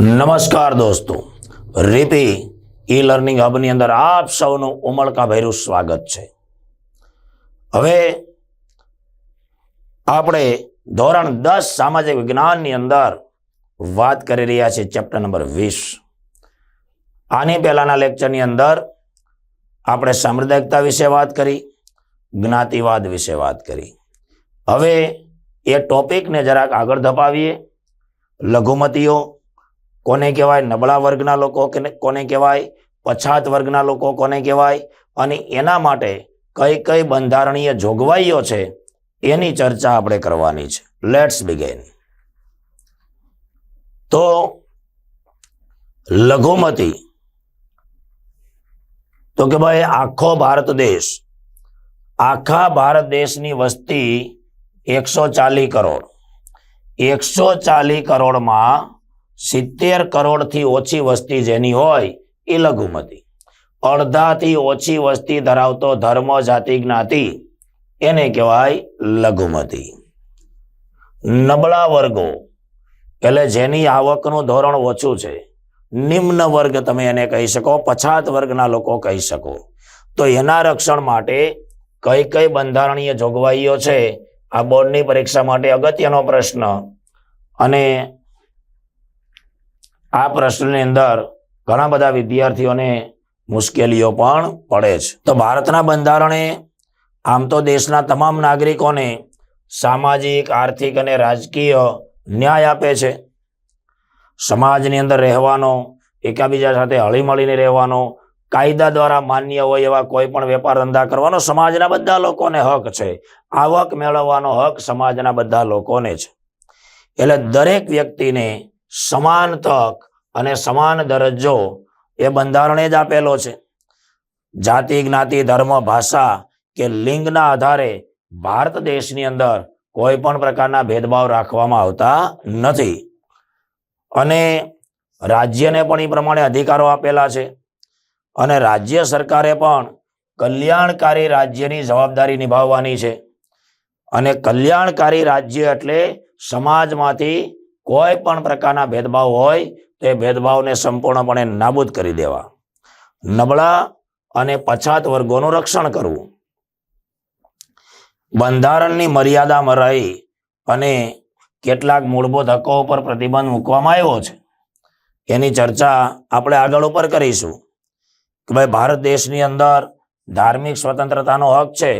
નમસ્કાર દોસ્તો. રીપી e learning હબની અંદર આપ સૌનું ઉમળકાભેરું સ્વાગત છે. હવે આપણે ધોરણ દસ સામાજિક વિજ્ઞાનની અંદર વાત કરી રહ્યા છીએ ચેપ્ટર નંબર વીસ. આની પહેલાના લેક્ચરની અંદર આપણે સાંપ્રદાયિકતા વિશે વાત કરી, જ્ઞાતિવાદ વિશે વાત કરી. હવે એ ટોપિકને જરાક આગળ ધપાવીએ. લઘુમતીઓ કોને કહેવાય? નબળા વર્ગના લોકો કોને કહેવાય? પછાત વર્ગના લોકો કોને કહેવાય? અને એના માટે કઈ કઈ બંધારણીય જોગવાઈઓ છે? એની ચર્ચા આપણે કરવાની છે. લેટ્સ બિગેન તો લઘુમતી. તો કે ભાઈ, આખો ભારત દેશ, આખા ભારત દેશની વસ્તી એકસો ચાલીસ કરોડ. એકસો ચાલીસ કરોડમાં સિત્તેર કરોડથી ઓછી વસ્તી જેની હોય એ લઘુમતી. અડધાથી ઓછી વસ્તી ધરાવતો ધર્મ જાતિ જ્ઞાતિ એને કહેવાય લઘુમતી. નબળા વર્ગો, એટલે જેની આવકનું ધોરણ ઓછું છે, નિમ્ન વર્ગ તમે એને કહી શકો, પછાત વર્ગના લોકો કહી શકો. તો એના રક્ષણ માટે કઈ કઈ બંધારણીય જોગવાઈઓ છે? આ બોર્ડની પરીક્ષા માટે અગત્યનો પ્રશ્ન. અને આ પ્રશ્નની અંદર ઘણા બધા વિદ્યાર્થીઓને મુશ્કેલીઓ પણ પડે છે. તો ભારતના બંધારણે આમ તો દેશના તમામ નાગરિકોને સામાજિક, આર્થિક અને રાજકીય ન્યાય આપે છે. સમાજની અંદર રહેવાનો, એકાબીજા સાથે હળીમળીને રહેવાનો, કાયદા દ્વારા માન્ય હોય એવા કોઈ પણ વેપાર ધંધા કરવાનો સમાજના બધા લોકોને હક છે. આવક મેળવવાનો હક સમાજના બધા લોકોને છે. એટલે દરેક વ્યક્તિને સમાન તક અને સમાન દરજ્જો એ બંધારણે જ આપેલો છે. જાતિ, જ્ઞાતિ, ધર્મ, ભાષા કે લિંગના આધારે ભારત દેશની અંદર કોઈ પણ પ્રકારના ભેદભાવ રાખવામાં આવતા નથી. અને રાજ્યને પણ એ પ્રમાણે અધિકારો આપેલા છે. અને રાજ્ય સરકારે પણ કલ્યાણકારી રાજ્યની જવાબદારી નિભાવવાની છે. અને કલ્યાણકારી રાજ્ય એટલે સમાજમાંથી કોઈ પણ પ્રકારના ભેદભાવ હોય એ ભેદભાવને સંપૂર્ણપણે નાબૂદ કરી દેવા. નબળા અને પછાત વર્ગોનું રક્ષણ કરવું. બંધારણની મર્યાદામાં રહી અને કેટલાક મૂળભૂત હકો ઉપર પ્રતિબંધ મૂકવામાં આવ્યો છે. એની ચર્ચા આપણે આગળ ઉપર કરીશું કે ભાઈ ભારત દેશની અંદર ધાર્મિક સ્વતંત્રતાનો હક છે.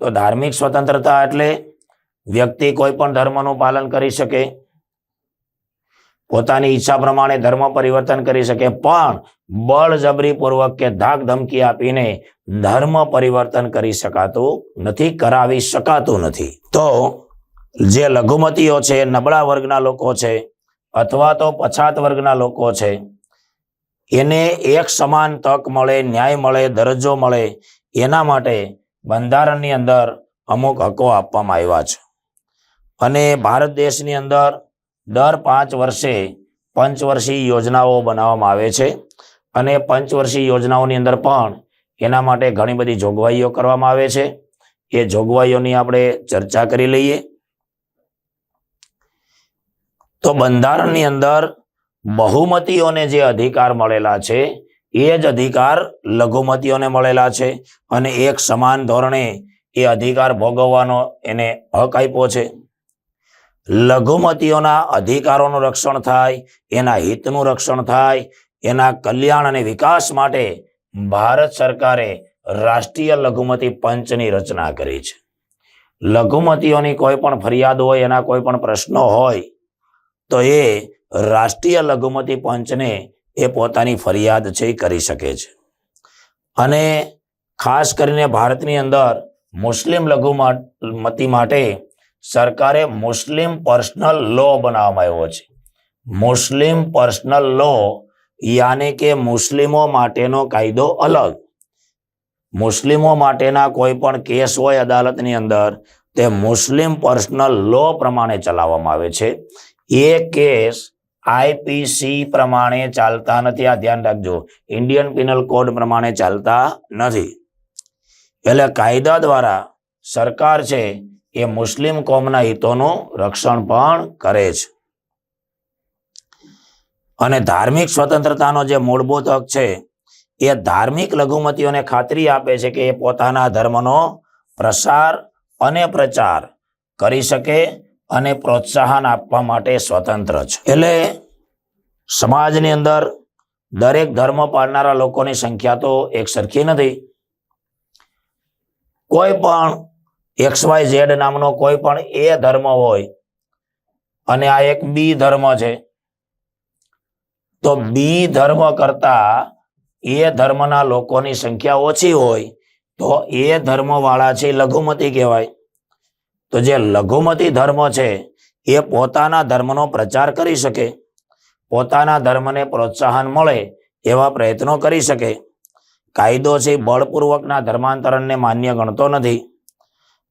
તો ધાર્મિક સ્વતંત્રતા એટલે વ્યક્તિ કોઈ પણ ધર્મનું પાલન કરી શકે પોતાની ઈચ્છા પ્રમાણે ધર્મ પરિવર્તન કરી શકે, પણ બળજબરીપૂર્વક કે ધાક ધમકી આપીને ધર્મ પરિવર્તન કરી શકાતું નથી, કરાવી શકાતું નથી. તો જે લઘુમતીઓ છે, નબળા વર્ગના લોકો છે, અથવા તો પછાત વર્ગના લોકો છે, એને એક સમાન તક મળે, ન્યાય મળે, દરજ્જો મળે, એના માટે બંધારણની અંદર અમુક હકો આપવામાં આવ્યા છે. અને ભારત દેશની અંદર દર પાંચ વર્ષે પંચવર્ષીય યોજનાઓ બનાવવામાં આવે છે. અને પંચવર્ષીય યોજનાઓની અંદર પણ એના માટે ઘણી બધી જોગવાઈઓ કરવામાં આવે છે. એ જોગવાઈઓની આપણે ચર્ચા કરી લઈએ. તો બંધારણની અંદર બહુમતીઓને જે અધિકાર મળેલા છે, એ જ અધિકાર લઘુમતીઓને મળેલા છે. અને એક સમાન ધોરણે એ અધિકાર ભોગવવાનો એને હક આપ્યો છે. લઘુમતીઓના અધિકારોનું રક્ષણ થાય, એના હિતનું રક્ષણ થાય, એના કલ્યાણ અને વિકાસ માટે ભારત સરકારે રાષ્ટ્રીય લઘુમતી પંચની રચના કરી છે. લઘુમતીઓની કોઈ પણ ફરિયાદ હોય, એના કોઈ પણ પ્રશ્નો હોય, તો એ રાષ્ટ્રીય લઘુમતી પંચને એ પોતાની ફરિયાદ છે એ કરી શકે છે. અને ખાસ કરીને ભારતની અંદર મુસ્લિમ લઘુમતી માટે સરકારે મુસ્લિમ પર્સનલ લો બનાવવામાં આવ્યો છે. મુસ્લિમ પર્સનલ લો યાને કે મુસ્લિમો માટેનો કાયદો અલગ. મુસ્લિમો માટેના કોઈ પણ કેસ હોય અદાલતની અંદર, તે મુસ્લિમ પર્સનલ લો પ્રમાણે ચલાવવામાં આવે છે. એ કેસ આઈપીસી પ્રમાણે ચાલતા નથી. આ ધ્યાન રાખજો. ઇન્ડિયન પિનલ કોડ પ્રમાણે ચાલતા નથી. એટલે કાયદા દ્વારા સરકાર છે એ મુસ્લિમ કોમના હિતોનું રક્ષણ પણ કરે છે. અને ધાર્મિક સ્વતંત્રતાનો જે મૂળભૂત હક છે, એ ધાર્મિક લઘુમતીઓને ખાતરી આપે છે કે એ પોતાના ધર્મનો પ્રસાર અને પ્રચાર કરી શકે અને પ્રોત્સાહન આપવા માટે સ્વતંત્ર છે. એટલે સમાજની અંદર દરેક ધર્મ પાળનારા લોકોની સંખ્યા તો એક સરખી નથી. કોઈ પણ એક્સ વાય ઝેડ નામનો કોઈ પણ એ ધર્મ હોય, અને આ એક બી ધર્મ છે, તો બી ધર્મ કરતા એ ધર્મના લોકોની સંખ્યા ઓછી હોય, તો એ ધર્મ વાળા છે લઘુમતી કહેવાય. તો જે લઘુમતી ધર્મ છે, એ પોતાના ધર્મનો પ્રચાર કરી શકે, પોતાના ધર્મને પ્રોત્સાહન મળે એવા પ્રયત્નો કરી શકે. કાયદો છે બળપૂર્વકના ધર્માંતરણને માન્ય ગણતો નથી.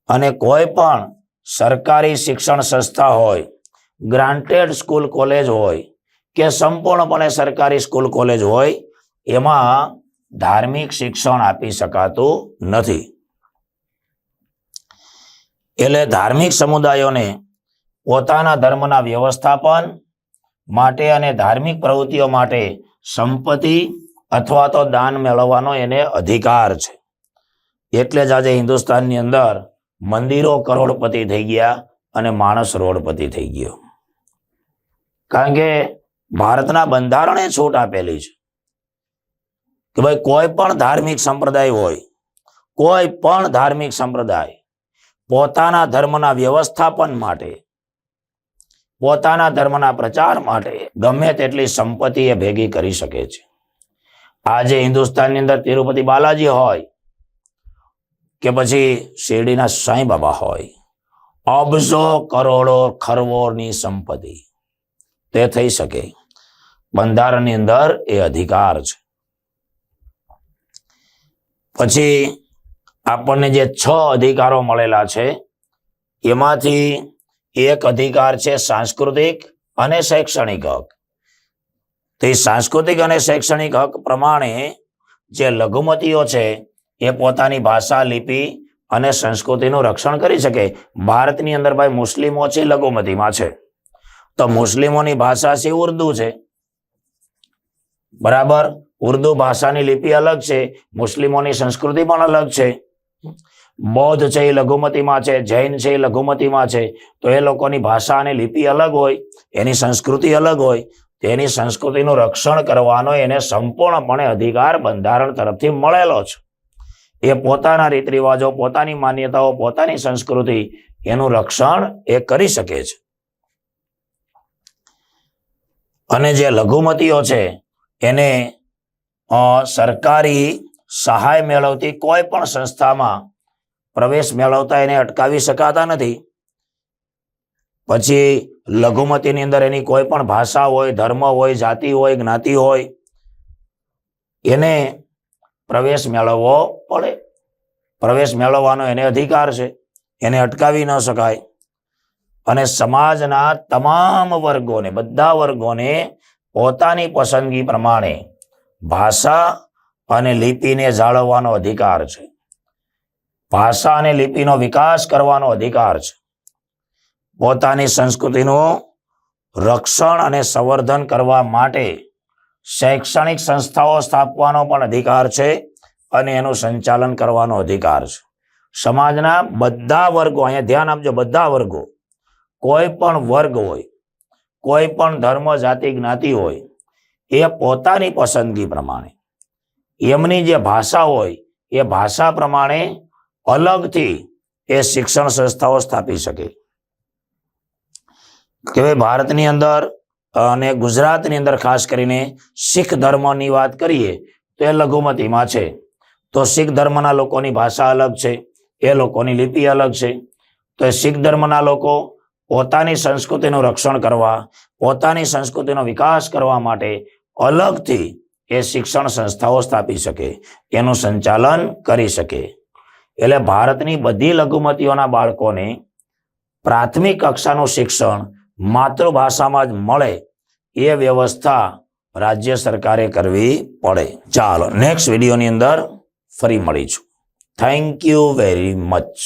અને કોઈ પણ સરકારી શિક્ષણ સંસ્થા હોય ગ્રાન્ટેડ સ્કૂલ કોલેજ હોય કે સંપૂર્ણપણે સરકારી સ્કૂલ કોલેજ હોય, એમાં ધાર્મિક શિક્ષણ આપી શકાતું નથી. એટલે ધાર્મિક સમુદાયોને પોતાના ધર્મના વ્યવસ્થાપન માટે અને ધાર્મિક પ્રવૃત્તિઓ માટે સંપત્તિ અથવા તો દાન મેળવવાનો એને અધિકાર છે. એટલે જ આજે હિન્દુસ્તાનની અંદર મંદિરો કરોડપતિ થઈ ગયા અને માણસ રોડપતિ થઈ ગયો. કારણ કે ભારતના બંધારણે છૂટ આપેલી છે કે ભાઈ કોઈ પણ ધાર્મિક સંપ્રદાય હોય, કોઈ પણ ધાર્મિક સંપ્રદાય પોતાના ધર્મના વ્યવસ્થાપન માટે, પોતાના ધર્મના પ્રચાર માટે ગમે તેટલી સંપત્તિ એ ભેગી કરી શકે છે. આજે હિન્દુસ્તાનની અંદર તિરુપતિ બાલાજી હોય કે પછી શેરડીના સાંઈ બાબા હોય. અબજો કરોડો ખરવોની સંપત્તિ. તે થઈ શકે. બંધારણની અંદર એ અધિકાર છે. પછી આપણને જે છ અધિકારો મળેલા છે, એમાંથી એક અધિકાર છે સાંસ્કૃતિક અને શૈક્ષણિક હક. તે સાંસ્કૃતિક અને શૈક્ષણિક હક પ્રમાણે જે લઘુમતીઓ છે એ પોતાની ભાષા, લિપિ અને સંસ્કૃતિનું રક્ષણ કરી શકે. ભારતની અંદર ભાઈ મુસ્લિમો છે, લઘુમતીમાં છે. તો મુસ્લિમોની ભાષા છે, ઉર્દુ છે. બરાબર? ઉર્દુ ભાષાની લિપિ અલગ છે, મુસ્લિમોની સંસ્કૃતિ પણ અલગ છે. બૌદ્ધ છે, એ લઘુમતીમાં છે, જૈન છે, એ લઘુમતીમાં છે. તો એ લોકોની ભાષા અને લિપિ અલગ હોય, એની સંસ્કૃતિ અલગ હોય તેની સંસ્કૃતિનું રક્ષણ કરવાનો એને સંપૂર્ણપણે અધિકાર બંધારણ તરફથી મળેલો છે. એ પોતાના રીત રિવાજો પોતાની માન્યતાઓ, પોતાની સંસ્કૃતિ એનું રક્ષણ એ કરી શકે છે. અને જે લઘુમતીઓ છે, એને સરકારી સહાય મેળવતી કોઈ પણ સંસ્થામાં પ્રવેશ મેળવતા એને અટકાવી શકાતા નથી. પછી લઘુમતીની અંદર એની કોઈ પણ ભાષા હોય, ધર્મ હોય, જાતિ હોય, જ્ઞાતિ હોય, એને પ્રવેશ મેળવવો પડે. પ્રવેશ મેળવવાનો એને અધિકાર છે. એને અટકાવી ન શકાય. અને સમાજના તમામ વર્ગોને, બધા વર્ગોને પોતાની પસંદગી પ્રમાણે ભાષા અને લિપિને જાળવવાનો અધિકાર છે. ભાષા અને લિપિનો વિકાસ કરવાનો અધિકાર છે. પોતાની સંસ્કૃતિનું રક્ષણ અને સંવર્ધન કરવા માટે શૈક્ષણિક સંસ્થાઓ સ્થાપવાનો પણ અધિકાર છે અને એનું સંચાલન કરવાનો અધિકાર છે. સમાજના બધા વર્ગો, અહીંયા ધ્યાન આપજો, બધા વર્ગો, કોઈ પણ વર્ગ હોય, કોઈ પણ ધર્મ, જાતિ, જ્ઞાતિ હોય, એ પોતાની પસંદગી પ્રમાણે, એમની જે ભાષા હોય, એ ભાષા પ્રમાણે અલગથી એ શિક્ષણ સંસ્થાઓ સ્થાપી શકે. કે ભાઈ, ભારતની અંદર અને ગુજરાતની અંદર ખાસ કરીને શીખ ધર્મની વાત કરીએ, તો એ લઘુમતીમાં છે. તો શીખ ધર્મના લોકોની ભાષા અલગ છે, એ લોકોની લિપિ અલગ છે. તો એ શીખ ધર્મના લોકો પોતાની સંસ્કૃતિનું રક્ષણ કરવા, પોતાની સંસ્કૃતિનો વિકાસ કરવા માટે અલગથી એ શિક્ષણ સંસ્થાઓ સ્થાપી શકે, એનું સંચાલન કરી શકે. એટલે ભારતની બધી લઘુમતીઓના બાળકોને પ્રાથમિક કક્ષાનું શિક્ષણ માતૃભાષામાં જ મળે એ વ્યવસ્થા રાજ્ય સરકારે કરવી પડે. ચાલો નેક્સ્ટ વિડીયોની અંદર ફરી મળીશું. Thank you very much